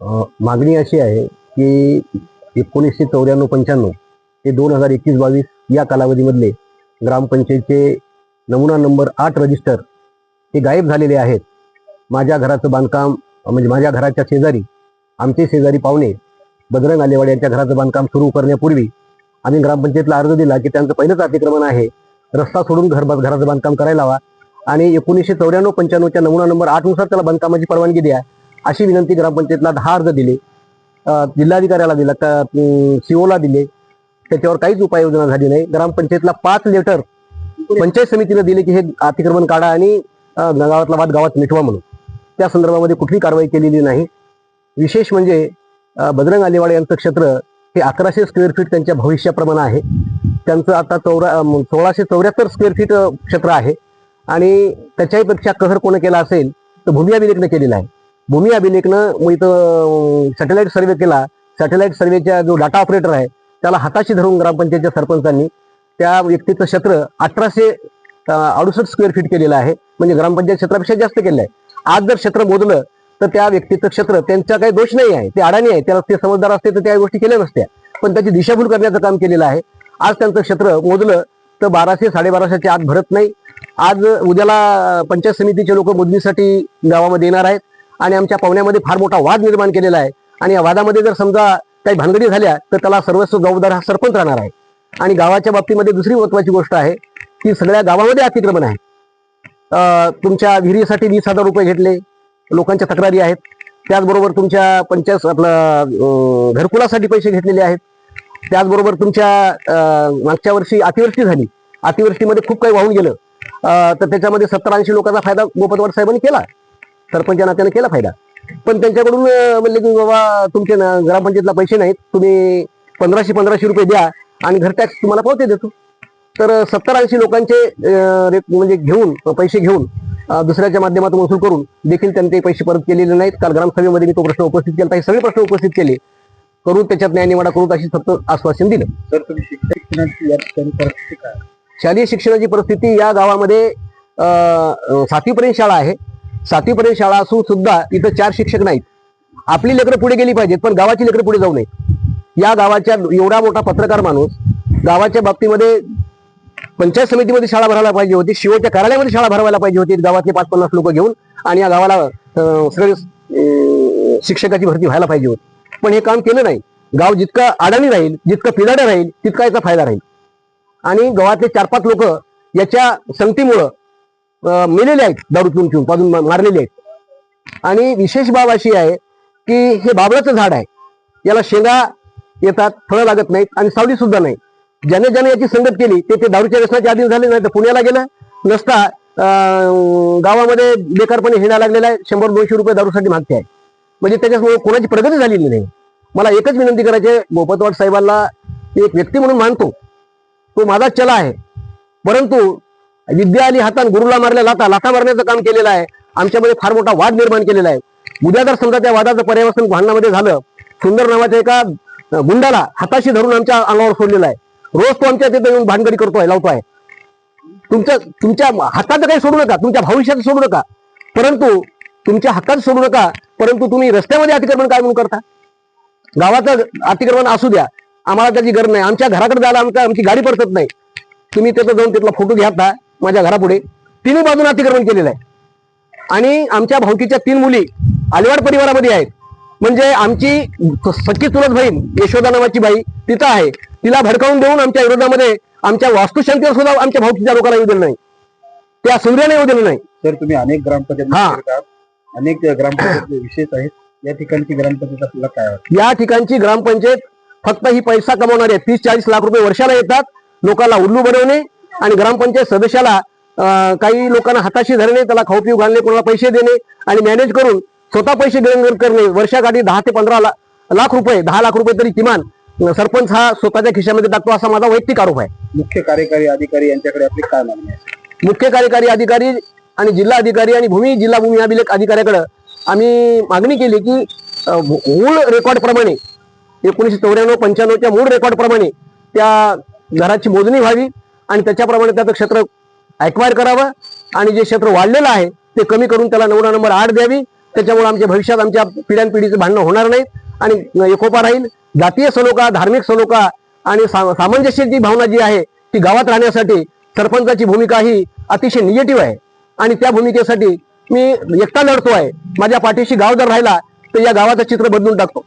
मागणी अशी आहे की एकोणीसशे चौऱ्याण्णव पंच्याण्णव ते दोन हजार एकवीस बावीस या कालावधीमधले ग्रामपंचायतचे नमुना नंबर आठ रजिस्टर हे गायब झालेले आहेत. माझ्या घराचं बांधकाम म्हणजे माझ्या घराच्या शेजारी आमचे शेजारी पाहुणे बजरंग आलेवाड यांच्या घराचं बांधकाम सुरू करण्यापूर्वी आम्ही ग्रामपंचायतला अर्ज दिला की त्यांचं पहिलंच अतिक्रमण आहे. रस्ता सोडून घर घराचं बांधकाम करायला हवा आणि एकोणीसशे चौऱ्याण्णव पंच्याण्णवच्या नमुना नंबर आठनुसार त्याला बांधकामाची परवानगी द्या. अशी विनंती ग्रामपंचायतला दहा अर्ज दिले जिल्हाधिकाऱ्याला दिला सीओला दिले त्याच्यावर काहीच उपाययोजना झाली नाही. ग्रामपंचायतला पाच लेटर पंचायत समितीनं दिले की हे अतिक्रमण काढा आणि गावातला वाद गावात मिठवा म्हणून. त्या संदर्भामध्ये कुठली कारवाई केलेली नाही. विशेष म्हणजे बजरंग आलेवाड यांचं क्षेत्र हे अकराशे स्क्वेअर फीट त्यांच्या भविष्याप्रमाणे आहे. त्यांचं आता चौरा सोळाशे चौऱ्याहत्तर स्क्वेअर फीट क्षेत्र आहे. आणि त्याच्याही पेक्षा कहर कोणी केला असेल तर भूमी अभिलेखनं केलेला आहे. भूमी अभिलेखनं मग इथं सॅटेलाईट सर्वे केला. सॅटेलाईट सर्वेचा जो डाटा ऑपरेटर आहे त्याला हाताशी धरून ग्रामपंचायतच्या सरपंचांनी त्या व्यक्तीचं क्षेत्र अठराशे अडुसष्ट स्क्वेअर फीट केलेलं आहे. म्हणजे ग्रामपंचायत क्षेत्रापेक्षा जास्त केलं आहे. आज जर क्षेत्र मोजलं तर त्या व्यक्तीचं क्षेत्र त्यांचा काही दोष नाही आहे. ते अडाणी आहे. त्याला ते समजदार असते तर त्या गोष्टी केल्या नसत्या. पण त्याची दिशाभूल करण्याचं काम केलेलं आहे. आज त्यांचं क्षेत्र मोजलं तर बाराशे साडेबाराशेच्या आत भरत नाही. आज उद्याला पंचायत समितीचे लोक मोजणीसाठी गावामध्ये येणार आहेत. आणि आमच्या पाहुण्यामध्ये फार मोठा वाद निर्माण केलेला आहे. आणि या वादामध्ये जर समजा काही भानगडी झाल्या तर त्याला सर्वस्व जबाबदार हा सरपंच राहणार आहे. आणि गावाच्या बाबतीमध्ये दुसरी महत्वाची गोष्ट आहे की सगळ्या गावामध्ये अतिक्रमण आहे. अं, तुमच्या विहिरीसाठी वीस हजार रुपये घेतले लोकांच्या तक्रारी आहेत. त्याचबरोबर तुमच्या पंचायत आपलं घरकुलासाठी पैसे घेतलेले आहेत. त्याचबरोबर तुमच्या अं, मागच्या वर्षी अतिवृष्टी झाली. अतिवृष्टीमध्ये खूप काही वाहून गेलं. तर त्याच्यामध्ये सत्तर ऐंशी लोकांचा फायदा गोपतवाड साहेबांनी केला. सरपंच नात्याने केला फायदा. पण त्यांच्याकडून म्हणले की बाबा तुमचे ना- ग्रामपंचायतला पैसे नाहीत तुम्ही पंधराशे पंधराशे रुपये द्या आणि घर टॅक्स तुम्हाला पावते देतो तर सत्तर ऐंशी लोकांचे अं, रे- म्हणजे घेऊन पैसे घेऊन दुसऱ्याच्या माध्यमातून वसूल करून देखील त्यांनी ते पैसे परत केलेले नाहीत. काल ग्रामसभेमध्ये मी तो प्रश्न उपस्थित केला हे सगळे प्रश्न उपस्थित केले. करून त्याच्यात न्याय निवाडा करून अशी सत्य आश्वासन दिलं. तुम्ही शिक्षणाची शालेय शिक्षणाची परिस्थिती या गावामध्ये सातवीपर्यंत शाळा आहे. सातवीपर्यंत शाळा असून सुद्धा इथं चार शिक्षक नाहीत. आपली लेकरं पुढे गेली पाहिजेत पण गावाची लेकरं पुढे जाऊ नये या गावाच्या एवढा मोठा पत्रकार माणूस गावाच्या बाबतीमध्ये पंचायत समितीमध्ये शाळा भरायला पाहिजे होती शिवच्या कार्यालयामध्ये शाळा भरवायला पाहिजे होती गावातले पाच पन्नास लोक घेऊन आणि या गावाला शिक्षकाची भरती व्हायला पाहिजे होती. पण हे काम केलं नाही. गाव जितकं अडाणी राहील जितकं पिदाडं राहील तितका याचा फायदा राहील. आणि गावातले चार पाच लोक याच्या संगतीमुळं मेलेले आहेत दारू पिऊन पिऊन पाजून मारलेले आहेत. आणि विशेष बाब अशी आहे की हे बाबळाचं झाड आहे. याला शेंगा येतात फळं लागत नाहीत आणि सावली सुद्धा नाही. ज्याने ज्याने याची संगत केली ते ते दारूच्या व्यसनाच्या अधीन झाले नाही तर पुण्याला गेलं नसता अं, गावामध्ये बेकारपणे हिंडा लागलेला आहे शंभर दोनशे रुपये दारूसाठी मागते आहे. म्हणजे त्याच्यामुळे कोणाची प्रगती झालेली नाही. मला एकच विनंती करायची गोपतवाड साहेबांना एक व्यक्ती म्हणून मानतो. तो माझा चला आहे. परंतु विद्या आली हातान गुरुला मारल्या लाथा लाथा मारण्याचं काम केलेलं आहे. आमच्यामध्ये फार मोठा वाद निर्माण केलेला आहे. उद्या जर समजा त्या वादाचं पर्यावसन भांडणामध्ये झालं सुंदर नावाच्या एका गुंडाला हाताशी धरून आमच्या अंगावर सोडलेला आहे. रोज तो आमच्या तिथे येऊन भानगडी करतोय लावतोय. तुमच्या तुमच्या हाताचं काही सोडू नका तुमच्या भविष्याचं सोडू नका. परंतु तुमच्या हक्काचं सोडू नका परंतु तुम्ही रस्त्यामध्ये अतिक्रमण काय म्हणून करता? गावाचं अतिक्रमण असू द्या. आम्हाला त्याची गरज नाही. आमच्या घराकडे जायला आमच्या आमची गाडी पडत नाही. तुम्ही त्याचा जाऊन तिथला फोटो घ्या माझ्या घरापुढे. तिन्ही बाजून अतिक्रमण केलेलं आहे. आणि आमच्या भावकीच्या तीन मुली आलिवाड परिवारामध्ये आहेत. म्हणजे आमची सख्खी चुलत बहीण यशोदा नावाची बाई तिथं आहे. तिला भडकावून देऊन आमच्या विरोधामध्ये आमच्या वास्तुशांतीवर सुद्धा आमच्या भावकीच्या लोकांना येऊ दिलं नाही. त्या सूर्याने येऊ दिलं नाही. तर तुम्ही अनेक ग्रामपंचायत हा. अनेक ग्रामपंचायत विशेष आहेत. या ठिकाणची ग्रामपंचायत आपल्याला काय या ठिकाणची ग्रामपंचायत फक्त ही पैसा कमावणारी आहे तीस चाळीस लाख रुपये वर्षाला येतात. लोकांना उल्लू बनवणे आणि ग्रामपंचायत सदस्याला काही लोकांना हाताशी धरणे त्याला खाऊ पिऊ घालणे कोणाला पैसे देणे आणि मॅनेज करून स्वतः पैसे देणं करणे वर्षाकाठी दहा ते पंधरा लाख रुपये दहा लाख रुपये तरी किमान सरपंच हा स्वतःच्या खिशामध्ये टाकतो असा माझा वैयक्तिक आरोप आहे. मुख्य कार्यकारी अधिकारी यांच्याकडे आपली काय मागणी आहे? मुख्य कार्यकारी अधिकारी आणि जिल्हा अधिकारी आणि भूमी जिल्हा भूमी अभिलेख अधिकाऱ्याकडे आम्ही मागणी केली की मूळ रेकॉर्ड प्रमाणे एकोणीशे चौऱ्याण्णव पंच्याण्णवच्या मूळ रेकॉर्ड प्रमाणे त्या घराची मोजणी व्हावी. आणि त्याच्याप्रमाणे त्याचं क्षेत्र ॲक्वायर करावं. आणि जे क्षेत्र वाढलेलं आहे ते कमी करून त्याला नमुना नंबर आठ द्यावी. त्याच्यामुळे आमच्या भविष्यात आमच्या पिढ्यानपिढीचं भांडणं होणार नाहीत आणि एकोपा राहील. जातीय सलोखा धार्मिक सलोखा आणि सा- सामंजस्याची भावना जी आहे ती गावात राहण्यासाठी सरपंचाची भूमिका ही अतिशय निगेटिव्ह आहे. आणि त्या भूमिकेसाठी मी एकटा लढतो आहे माझ्या पाठीशी गाव जर राहिला तर या गावाचं चित्र बदलून टाकतो.